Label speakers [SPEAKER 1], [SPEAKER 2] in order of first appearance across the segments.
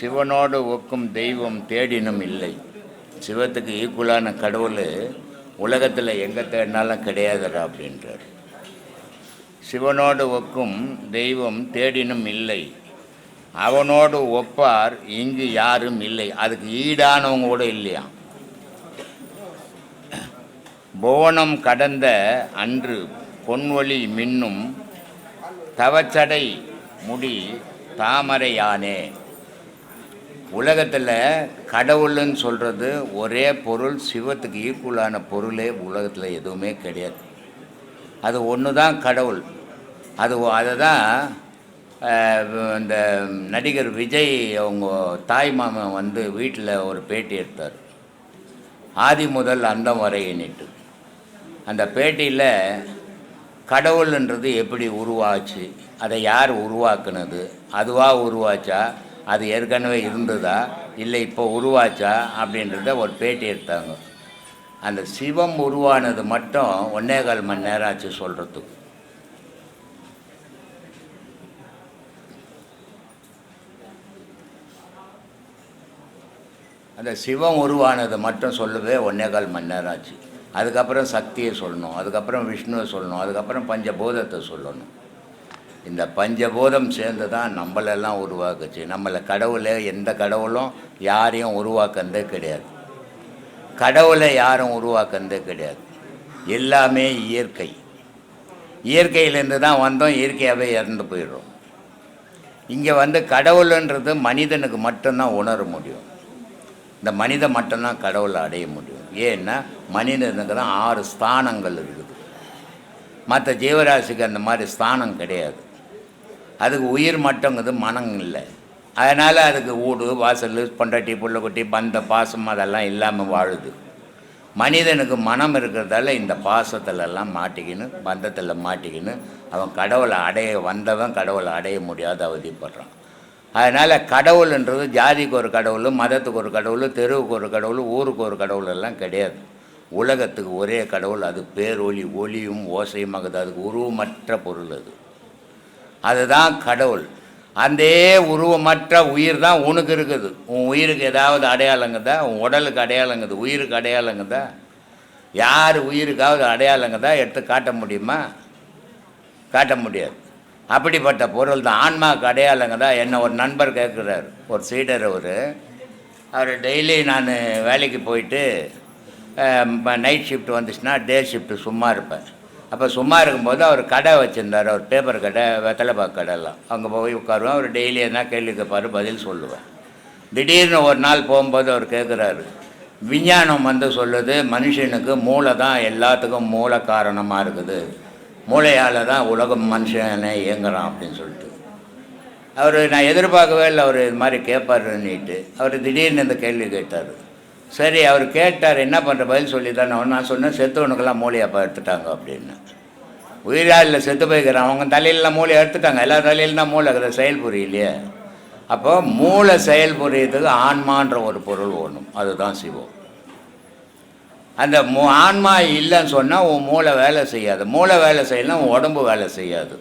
[SPEAKER 1] சிவனோடு ஒக்கும் தெய்வம் தேடினும் இல்லை. சிவத்துக்கு ஈக்குவலான கடவுள் உலகத்தில் எங்கே தேடினாலும் கிடையாதுடா அப்படின்றார். சிவனோடு ஒக்கும் தெய்வம் தேடினும் இல்லை. அவனோடு ஒப்பார் இங்கு யாரும் இல்லை. அதுக்கு ஈடானவங்க கூட இல்லையா? புவனம் கடந்த அன்று பொன்வொளி மின்னும் தவச்சடை முடி தாமரையானே. உலகத்தில் கடவுள்னு சொல்கிறது ஒரே பொருள் சிவத்துக்கு ஈக்குவலான பொருளே உலகத்தில் எதுவுமே கிடையாது. அது ஒன்று தான் கடவுள். அது அதை தான் இந்த நடிகர் விஜய் அவங்க தாய் மாமன் வந்து வீட்டில் ஒரு பேட்டி எடுத்தார். ஆதி முதல் அந்தம் வரை எண்ணிட்டு. அந்த பேட்டியில் கடவுள்ன்றது எப்படி உருவாச்சு அதை யார் உருவாக்குனது அதுவாக உருவாச்சா அது ஏற்கனவே இருந்ததா இல்லை இப்போ உருவாச்சா அப்படின்றத ஒரு பேட்டி எடுத்தாங்க. அந்த சிவம் உருவானது மட்டும் ஒன்னே கால் மணி நேரம் ஆச்சு சொல்கிறதுக்கு அந்த சிவம் உருவானது மட்டும் சொல்லவே ஒன்னே கால் மணி நேரம் ஆச்சு. அதுக்கப்புறம் சக்தியை சொல்லணும் அதுக்கப்புறம் விஷ்ணுவை சொல்லணும் அதுக்கப்புறம் பஞ்சபூதத்தை சொல்லணும். இந்த பஞ்சபூதம் சேர்ந்து தான் நம்மளெல்லாம் உருவாக்குச்சு. நம்மளை கடவுளை எந்த கடவுளும் யாரையும் உருவாக்குனதே கிடையாது. கடவுளை யாரும் உருவாக்குனதே கிடையாது. எல்லாமே இயற்கை. இயற்கையிலேருந்து தான் வந்தோம் இயற்கையாகவே இறந்து போயிடுறோம். இங்கே வந்து கடவுள்ன்றது மனிதனுக்கு மட்டும்தான் உணர முடியும். இந்த மனிதன் மட்டும்தான் கடவுளை அடைய முடியும். ஏன்னா மனிதனுக்கு தான் ஆறு ஸ்தானங்கள் இருக்குது. மற்ற ஜீவராசிக்கு அந்த மாதிரி ஸ்தானம் கிடையாது. அதுக்கு உயிர் மட்டுங்கிறது மனம் இல்லை. அதனால் அதுக்கு ஊடு வாசல் பொண்டாட்டி புள்ளக்குட்டி பந்த பாசம் அதெல்லாம் இல்லாமல் வாழுது. மனிதனுக்கு மனம் இருக்கிறதால இந்த பாசத்துலலாம் மாட்டிக்கின்னு பந்தத்தில் மாட்டிக்கின்னு அவன் கடவுளை அடைய வந்தவன் கடவுளை அடைய முடியாத அவதிப்படுறான். அதனால் கடவுள்ன்றது ஜாதிக்கு ஒரு கடவுள் மதத்துக்கு ஒரு கடவுள் தெருவுக்கு ஒரு கடவுள் ஊருக்கு ஒரு கடவுள் எல்லாம் கிடையாது. உலகத்துக்கு ஒரே கடவுள் அது பேரொலி ஒளியும் ஓசையும் ஆகுது. அதுக்கு உருவமற்ற பொருள் அது. அதுதான் கடவுள். அந்த உருவமற்ற உயிர் தான் உனக்கு இருக்குது. உன் உயிருக்கு ஏதாவது அடையாளங்குதா உன் உடலுக்கு அடையாளங்குது உயிருக்கு அடையாளங்குதா யார் உயிருக்காவது அடையாளங்குதா எடுத்து காட்ட முடியுமா? காட்ட முடியாது. அப்படிப்பட்ட பொருள் தான். ஆன்மாவுக்கு அடையாளங்குதா என்ன ஒரு நண்பர் கேட்குறாரு. ஒரு சீடர் அவர். அவர் டெய்லி நான் வேலைக்கு போயிட்டு நைட் ஷிஃப்ட் வந்துச்சுன்னா டே ஷிஃப்ட்டு சும்மா இருப்பேன் அப்போ சும்மா இருக்கும்போது அவர் கடை வச்சுருந்தார் அவர் பேப்பர் கடை வெத்தலைப்பாக்கு கடைலாம் அங்கே போய் உட்காருவேன் அவர் டெய்லி எதனா கேள்வி கேட்பார் பதில் சொல்லுவேன். திடீர்னு ஒரு நாள் போகும்போது அவர் கேட்குறாரு விஞ்ஞானம் வந்து சொல்லுது மனுஷனுக்கு மூளை தான் எல்லாத்துக்கும் மூல காரணமாக இருக்குது. மூளையால் தான் உலகம் மனுஷனை இயங்குறான் அப்படின்னு சொல்லிட்டு. அவர் நான் எதிர்பார்க்கவே இல்லை அவர் இது மாதிரி கேட்பாருன்னுட்டு அவர் திடீர்னு இந்த கேள்வி கேட்டார் சரி அவர் கேட்டார் என்ன பண்ணுற பதில் சொல்லி தானே நான் சொன்னேன் செத்தவனுக்கெல்லாம் மூளையப்பா எடுத்துட்டாங்க அப்படின்னு. உயிராக இல்லை செத்து போய்க்கிறான். அவங்க தலையிலலாம் மூளை எடுத்துட்டாங்க. எல்லா தலையிலும் மூளை இருக்கிற செயல் புரியலையே. அப்போ மூளை செயல் புரியறதுக்கு ஆன்மான்ற ஒரு பொருள் ஒன்றும் அதுதான் சிவம். அந்த மூ ஆன்மா இல்லைன்னு சொன்னால் உன் மூளை வேலை செய்யாது. மூளை வேலை செய்யலாம் உன் உடம்பு வேலை செய்யாது.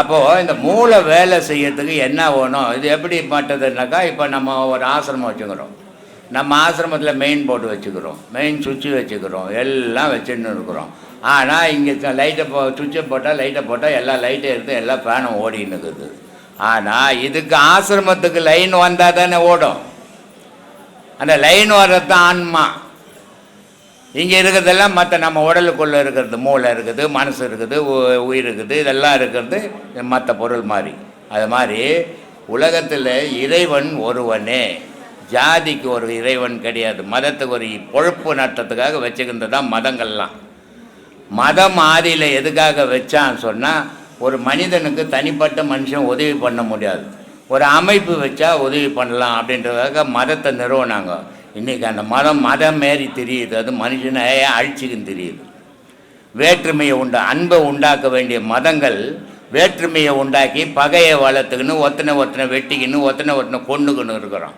[SPEAKER 1] அப்போது இந்த மூளை வேலை செய்யறதுக்கு என்ன வேணும்? இது எப்படி பட்டதுனாக்கா இப்போ நம்ம ஒரு ஆசிரமம் வச்சுக்கிறோம். நம்ம ஆசிரமத்தில் மெயின் போர்டு வச்சுக்கிறோம். மெயின் சுவிட்சு வச்சுக்கிறோம். எல்லாம் வச்சுன்னு இருக்கிறோம். ஆனால் இங்கே லைட்டை போ சுவிட்சை போட்டால் லைட்டை போட்டால் எல்லா லைட்டும் எடுத்து எல்லா ஃபேனும் ஓடின்னு இருக்குது. ஆனால் இதுக்கு ஆசிரமத்துக்கு லைன் வந்தால் தானே ஓடும். அந்த லைன் வர்றது தான் ஆன்மா. இங்கே இருக்கிறதெல்லாம் மற்ற நம்ம உடலுக்குள்ளே இருக்கிறது மூளை இருக்குது மனசு இருக்குது உ- உயிர் இருக்குது இதெல்லாம் இருக்கிறது மற்ற பொருள் மாதிரி. அது மாதிரி உலகத்தில் இறைவன் ஒருவனே. ஜாதிக்கு ஒரு இறைவன் கிடையாது. மதத்துக்கு ஒரு பொழப்பு நட்டத்துக்காக வச்சுக்கின்றது தான் மதங்கள்லாம். மதம் ஆதியில் எதுக்காக வச்சான்னு சொன்னால் ஒரு மனிதனுக்கு தனிப்பட்ட மனுஷன் உதவி பண்ண முடியாது. ஒரு அமைப்பு வச்சா உதவி பண்ணலாம் அப்படின்றதுக்காக மதத்தை நிறுவனாங்க. இன்றைக்கி அந்த மதம் மதம் மாரி தெரியுது. அது மனுஷனை அழிச்சிக்குன்னு தெரியுது. வேற்றுமையை உண்டா அன்பை உண்டாக்க வேண்டிய மதங்கள் வேற்றுமையை உண்டாக்கி பகையை வளர்த்துக்கின்னு ஒத்தனை ஒத்தனை வெட்டிக்கின்னு ஒத்தனை ஒத்தனை கொண்டுக்கின்னு இருக்கிறோம்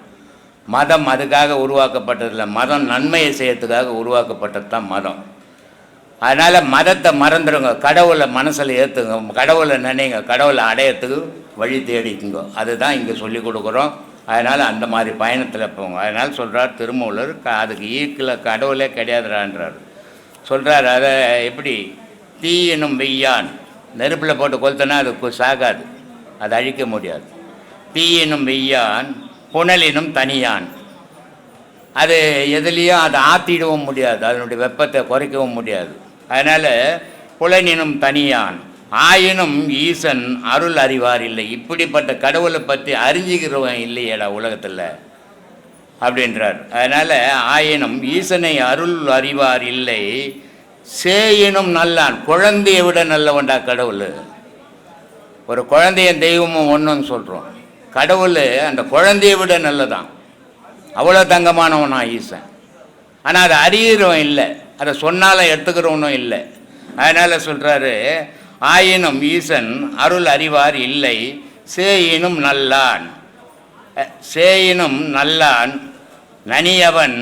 [SPEAKER 1] மதம் அதுக்காக உருவாக்கப்பட்டதில்லை. மதம் நன்மையை செய்யறதுக்காக உருவாக்கப்பட்டது தான் மதம். அதனால் மதத்தை மறந்துடுங்க கடவுளை மனசில் ஏற்றுங்க கடவுளை நினைங்க. கடவுளை அடையத்துக்கு வழி தேடிக்குங்க. அதுதான் இங்கே சொல்லி கொடுக்குறோம். அதனால் அந்த மாதிரி பயணத்தில் போங்க. அதனால் சொல்கிறார் திருமூலர் க அதுக்கு ஈர்க்கில் கடவுளே கிடையாதுறான்றார் சொல்கிறார் அதை எப்படி? தீ எனும் வெய்யான். நெருப்பில் போட்டு கொளுத்தனா அது சாகாது. அதை அழிக்க முடியாது. தீ எனும் வெய்யான் புனலினும் தனியான். அது எதுலேயும் அதை ஆற்றிடவும் முடியாது அதனுடைய வெப்பத்தை குறைக்கவும் முடியாது. அதனால் புலனினும் தனியான். ஆயினும் ஈசன் அருள் அறிவார் இல்லை. இப்படிப்பட்ட கடவுளை பற்றி அறிஞ்சிக்கிறவன் இல்லையேடா உலகத்தில் அப்படின்றார். அதனால் ஆயினும் ஈசனை அருள் அறிவார் இல்லை. சேயினும் நல்லான். குழந்தையை விட நல்லவன்டா கடவுள். ஒரு குழந்தையும் தெய்வமும் ஒன்றுன்னு சொல்கிறோம் கடவுள் அந்த குழந்தையை விட நல்லதான். அவ்வளோ தங்கமானவனா ஈசன். ஆனால் அதை அறிகிறவன் இல்லை. அதை சொன்னாலும் எடுத்துக்கிறவனும் இல்லை. அதனால் சொல்கிறாரு ஆயினும் ஈசன் அருள் அறிவார் இல்லை சேயினும் நல்லான். சேயினும் நல்லான் நனியவன்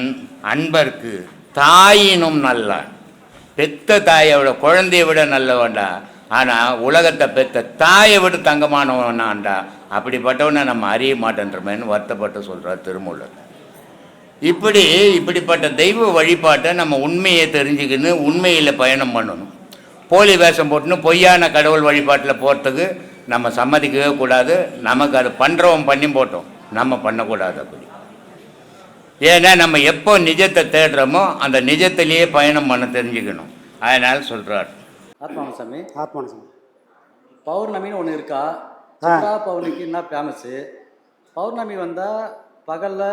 [SPEAKER 1] அன்பர்க்கு தாயினும் நல்லான். பெத்த தாயை விட குழந்தையை விட நல்லவன்டா. ஆனால் உலகத்தை பெற்ற தாயை விட தங்கமானவனாண்டா அப்படிப்பட்டவனை நம்ம அறிய மாட்டேன்றமேன்னு வருத்தப்பட்டு சொல்கிறார் திருமூலர். இப்படி இப்படிப்பட்ட தெய்வ வழிபாட்டை நம்ம உண்மையை தெரிஞ்சுக்கின்னு உண்மையில் பயணம் பண்ணணும். போலி வேஷம் போட்டுன்னு பொய்யான கடவுள் வழிபாட்டில் போகிறதுக்கு நம்ம சம்மதிக்கவே கூடாது. நமக்கு அது பண்ணுறவன் பண்ணி போட்டோம். நம்ம பண்ணக்கூடாது அப்படி. ஏன்னா நம்ம எப்போ நிஜத்தை தேடுறோமோ அந்த நிஜத்திலேயே பயணம் பண்ண தெரிஞ்சுக்கணும். அதனால் சொல்கிறார்
[SPEAKER 2] ஆத்மாங்க சாமி
[SPEAKER 3] ஆத்மான சாமி
[SPEAKER 2] பௌர்ணமின்னு ஒன்று இருக்கா? சித்ரா பௌர்ணமிக்கு என்ன ஃபேமஸ்ஸு பௌர்ணமி வந்தால் பகலில்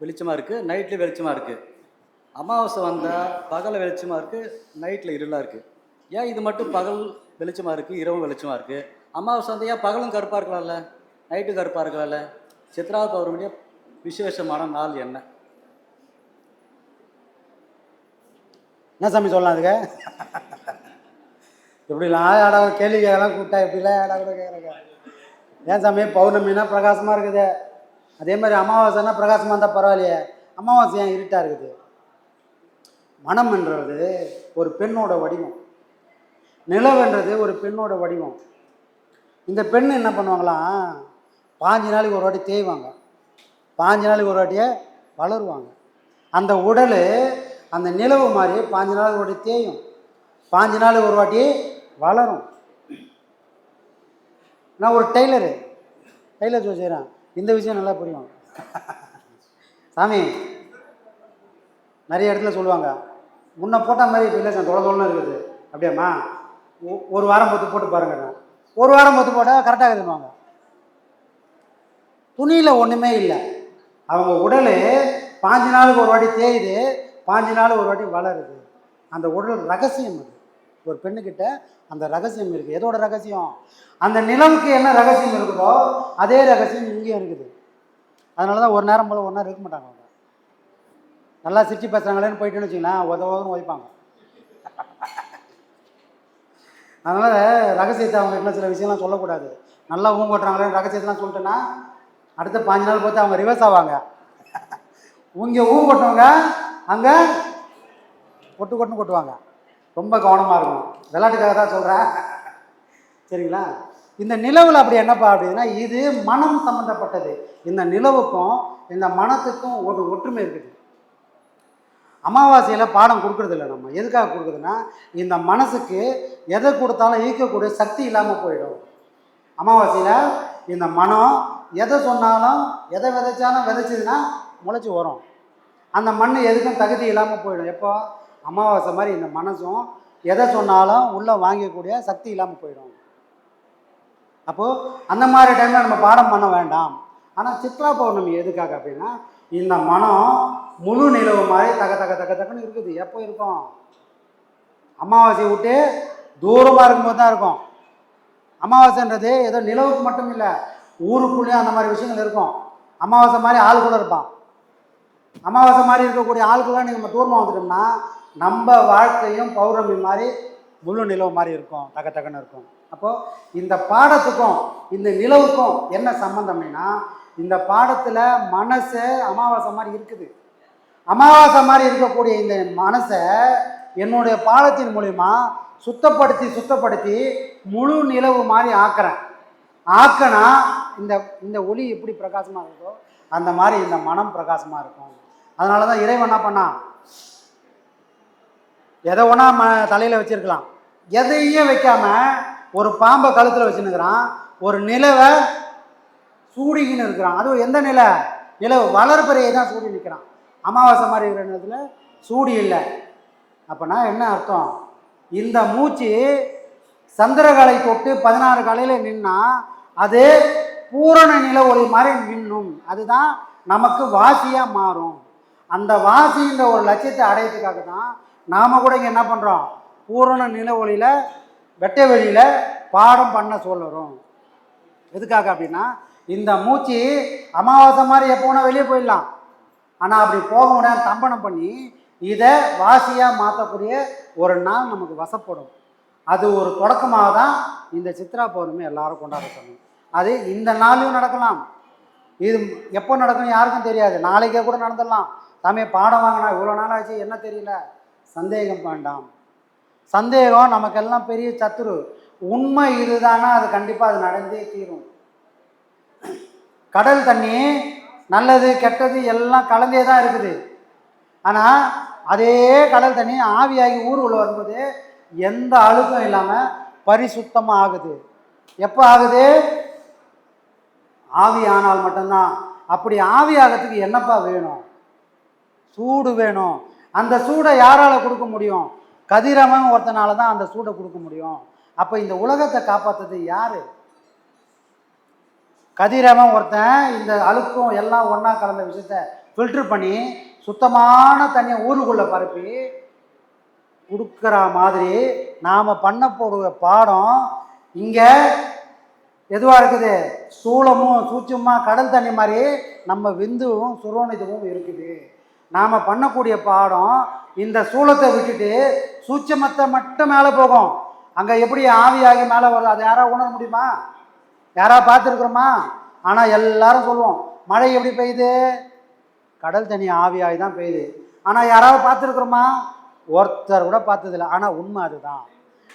[SPEAKER 2] வெளிச்சமாக இருக்குது நைட்டில் வெளிச்சமாக இருக்குது அமாவாசை வந்தால் பகலில் வெளிச்சமாக இருக்குது நைட்டில் இருளாக இருக்குது ஏன் இது மட்டும் பகல் வெளிச்சமாக இருக்குது இரவும் வெளிச்சமாக இருக்குது அமாவாசை வந்தால் ஏன் பகலும் கருப்பாக இருக்கலாம்ல? நைட்டும் கருப்பாக இருக்கலாம்ல? சித்ரா பௌர்ணமிய விசேஷமான நாள் என்ன?
[SPEAKER 4] என்ன சாமி சொல்லலாம் அதுக்கு? இப்படிலாம் ஆடா கேள்வி கேட்கலாம் கூப்பிட்டா இப்படிலாம் ஆடா கூட கேட்குறாங்க ஏன் சாமி பௌர்ணமினா பிரகாசமாக இருக்குது. அதே மாதிரி அமாவாசைனா பிரகாசமாக இருந்தால் பரவாயில்லையே. அமாவாசை ஏன் இருட்டாக இருக்குது? மனம்ன்றது ஒரு பெண்ணோட வடிவம். நிலவுன்றது ஒரு பெண்ணோட வடிவம். இந்த பெண் என்ன பண்ணுவாங்களாம் பாஞ்சு நாளைக்கு ஒரு வாட்டி தேய்வாங்க. பாஞ்சு நாளைக்கு ஒரு வாட்டியே வளருவாங்க. அந்த உடல் அந்த நிலவு மாதிரி பாஞ்சு நாளைக்கு ஒரு வாட்டி தேயும். பாஞ்சு நாளைக்கு ஒரு வாட்டி வளரும். நான் ஒரு டெய்லரு டெய்லர் ஜோ செய்கிறேன் இந்த விஷயம் நல்லா புரியும். சாமி நிறைய இடத்துல சொல்லுவாங்க. முன்ன போட்ட மாதிரி இப்போ இல்லை சார் தொலை தொலைன்னு இருக்குது. அப்படியாம்மா? ஒ- ஒரு வாரம் பொத்து போட்டு பாருங்கண்ணா ஒரு வாரம் பொத்து போட்டால் கரெக்டாக இருக்குதுவாங்க துணியில் ஒன்றுமே இல்லை. அவங்க உடல் பாஞ்சு நாளுக்கு ஒரு வாட்டி தேயுது பாஞ்சு நாள் ஒரு வாட்டி வளருது. அந்த உடல் ரகசியம் அது. ஒரு பெண்ணுக்கிட்ட அந்த ரகசியம் இருக்குது எதோட ரகசியம்? அந்த நிலவுக்கு என்ன ரகசியம் இருக்குதோ அதே ரகசியம் இங்கேயும் இருக்குது. அதனால தான் ஒரு நேரம் போல் ஒரு நேரம் இருக்க மாட்டாங்க அவங்க. நல்லா சிரிச்சு பேசுகிறாங்களேன்னு போயிட்டுன்னு வச்சுங்களேன் உத வைப்பாங்க அதனால் ரகசியத்தை அவங்க என்ன சில விஷயம்லாம் சொல்லக்கூடாது. நல்லா ஊங்க கொட்டுறாங்களே ரகசியத்தெலாம் சொல்லிட்டேன்னா அடுத்த பாஞ்சு நாள் பார்த்து அவங்க ரிவர்ஸ் ஆவாங்க. இங்கே ஊங்க கொட்டுவாங்க அங்கே கொட்டு கொட்டுன்னு கொட்டுவாங்க. ரொம்ப கவனமாக இருக்கும் விளையாட்டுக்காக தான் சொல்கிறேன் சரிங்களா? இந்த நிலவில் அப்படி என்னப்பா அப்படின்னா இது மனம் சம்மந்தப்பட்டது இந்த நிலவுக்கும் இந்த மனத்துக்கும் ஒரு ஒற்றுமை இருக்குது. அமாவாசையில் பாடம் கொடுக்குறதில்ல நம்ம. எதுக்காக கொடுக்குறதுன்னா இந்த மனசுக்கு எதை கொடுத்தாலும் ஈர்க்கக்கூடிய சக்தி இல்லாமல் போயிடும். அமாவாசையில் இந்த மனம் எதை சொன்னாலும் எதை விதைச்சாலும் விதைச்சதுன்னா முளைச்சி வரும். அந்த மண் எதுக்கும் தகுதி இல்லாமல் போயிடும். எப்போ? அமாவாசை மாதிரி இந்த மனசும் எதை சொன்னாலும் உள்ளே வாங்கக்கூடிய சக்தி இல்லாமல் போயிடும். அப்போது அந்த மாதிரி டைமில் நம்ம பாடம் பண்ண வேண்டாம். ஆனால் சித்ரா பௌர்ணமி எதுக்காக அப்படின்னா இந்த மனம் முழு நிலவு மாதிரி தக தக தக தகன்னு இருக்குது. எப்போ இருக்கும்? அமாவாசையை விட்டு தூரமாக இருக்கும்போது தான் இருக்கும். அமாவாசைன்றது ஏதோ நிலவுக்கு மட்டும் இல்லை ஊருக்குள்ளேயும் அந்த மாதிரி விஷயங்கள் இருக்கும். அமாவாசை மாதிரி ஆள் கூட இருப்பான். அமாவாசை மாதிரி இருக்கக்கூடிய ஆள்கள்லாம் நீங்கள் நம்ம தூரமாக வந்துட்டோம்னா நம்ம வாழ்க்கையும் பௌர்ணமி மாதிரி முழு நிலவு மாதிரி இருக்கும் தக தகன்னு இருக்கும். அப்போது இந்த பாடத்துக்கும் இந்த நிலவுக்கும் என்ன சம்மந்தம்னா இந்த பாடத்தில் மனசு அமாவாசை மாதிரி இருக்குது. அமாவாசை மாதிரி இருக்கக்கூடிய இந்த மனசை என்னுடைய பாடத்தின் மூலிமா சுத்தப்படுத்தி சுத்தப்படுத்தி முழு நிலவு மாதிரி ஆக்குறேன். ஆக்கினா இந்த இந்த ஒளி எப்படி பிரகாசமாக இருக்கோ அந்த மாதிரி இந்த மனம் பிரகாசமாக இருக்கும். அதனால தான் இறைவன் என்ன பண்ணான்? எதை ஒன்றா ம தலையில் வச்சுருக்கலாம். எதையும் வைக்காம ஒரு பாம்பை கழுத்தில் வச்சுன்னுக்கிறான். ஒரு நிலவை சூடிக்கின்னு இருக்கிறான். அதுவும் எந்த நிலை? நிலவு வளர்ப்பறையை தான் சூடி நிற்கிறான் அமாவாசை மாதிரி இருக்கிற நேரத்தில் சூடி இல்லை. அப்போனா என்ன அர்த்தம்? இந்த மூச்சு சந்திரகாலை தொட்டு பதினாறு காலையில் நின்னா அது பூரண நில ஒளி மாதிரி நின்னும். அதுதான் நமக்கு வாசியாக மாறும். அந்த வாசின்ற ஒரு லட்சியத்தை அடையிறதுக்காக தான் நாம் கூட இங்கே என்ன பண்ணுறோம் பூரண நில ஒளியில் வெட்டை வெளியில் பாடம் பண்ண சொல்லுறோம். எதுக்காக அப்படின்னா இந்த மூச்சு அமாவாசை மாதிரி எப்போனா வெளியே போயிடலாம். ஆனால் அப்படி போக முடியாது தம்பனம் பண்ணி இதை வாசியாக மாற்றக்கூடிய ஒரு நாள் நமக்கு வசப்படும். அது ஒரு தொடக்கமாக தான் இந்த சித்ரா பௌர்ணமி எல்லாரும் கொண்டாட சொன்னோம் அது இந்த நாளையும் நடக்கலாம். இது எப்போ நடக்கணும் யாருக்கும் தெரியாது. நாளைக்கே கூட நடந்துடலாம். தாமே பாடம் வாங்கினா இவ்வளோ நாள் ஆச்சு என்ன தெரியல. சந்தேகம் வேண்டாம். சந்தேகம் நமக்கெல்லாம் பெரிய சத்துரு. உண்மை இதுதானா? அது கண்டிப்பாக அது நடந்தே தீரும். கடல் தண்ணி நல்லது கெட்டது எல்லாம் கலந்தே தான் இருக்குது. ஆனால் அதே கடல் தண்ணி ஆவியாகி ஊருக்குள்ள வரும்போது எந்த அழுக்கும் இல்லாமல் பரிசுத்தமாக ஆகுது. எப்போ ஆகுது? ஆவி ஆனால் மட்டும்தான். அப்படி ஆவி ஆகிறதுக்கு என்னப்பா வேணும்? சூடு வேணும். அந்த சூடை யாரால் கொடுக்க முடியும்? கதிரவன் ஒருத்தனால தான் அந்த சூடை கொடுக்க முடியும். அப்போ இந்த உலகத்தை காப்பாற்றுறது யார்? கதிரவன் ஒருத்தன் இந்த அழுக்கும் எல்லாம் ஒன்றா கலந்த விஷயத்த ஃபில்ட்ரு பண்ணி சுத்தமான தண்ணியை ஊருக்குள்ளே பரப்பி கொடுக்குற மாதிரி நாம் பண்ண போடுற பாடம் இங்கே எதுவாக இருக்குது? சூளமும் சூச்சமாக கடல் தண்ணி மாதிரி நம்ம விந்துவும் சுரோனிதமும் இருக்குது. நாம் பண்ணக்கூடிய பாடம் இந்த சூளத்தை விட்டுட்டு சூட்சமத்தை மட்டும் மேலே போகும். அங்கே எப்படி ஆவியாகி மேலே வருது? அதை யாராவது உணர முடியுமா? யாராவது பார்த்துருக்குறோமா? ஆனால் எல்லாரும் சொல்லுவோம் மழை எப்படி பெய்யுது? கடல் தண்ணி ஆவியாகி தான் பெய்யுது. ஆனால் யாராவது பார்த்துருக்குறோமா? ஒருத்தர் கூட பார்த்ததில்ல. ஆனால் உண்மை அதுதான்.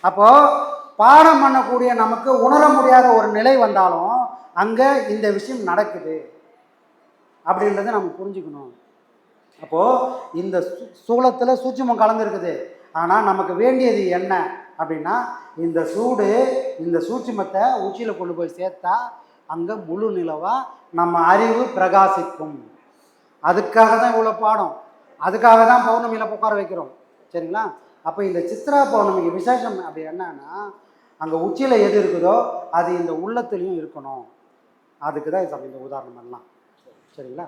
[SPEAKER 4] அப்போது பாடம் பண்ணக்கூடிய நமக்கு உணர முடியாத ஒரு நிலை வந்தாலும் அங்கே இந்த விஷயம் நடக்குது. அப்படின்றத நம்ம புரிஞ்சுக்கணும். அப்போது இந்த சூளத்தில் சூட்சமம் கலந்துருக்குது. ஆனால் நமக்கு வேண்டியது என்ன அப்படின்னா இந்த சூடு இந்த சூட்சமத்தை உச்சியில் கொண்டு போய் சேர்த்தா அங்கே முழு நிலவாக நம்ம அறிவு பிரகாசிக்கும். அதுக்காக தான் இவ்வளோ பாடம். அதுக்காக தான் பௌர்ணமியில் உட்கார வைக்கிறோம். சரிங்களா? அப்போ இந்த சித்ரா பௌர்ணமிக்கு விசேஷம் அப்படி என்னன்னா அங்கே உச்சியில் எது இருக்குதோ அது இந்த உள்ளத்துலேயும் இருக்கணும். அதுக்கு தான் இது இந்த உதாரணம் எல்லாம். சரிங்களா?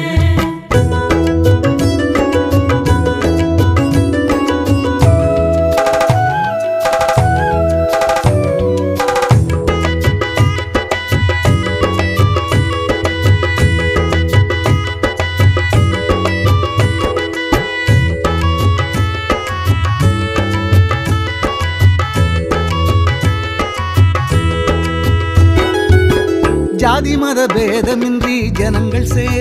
[SPEAKER 5] ஜாதி மத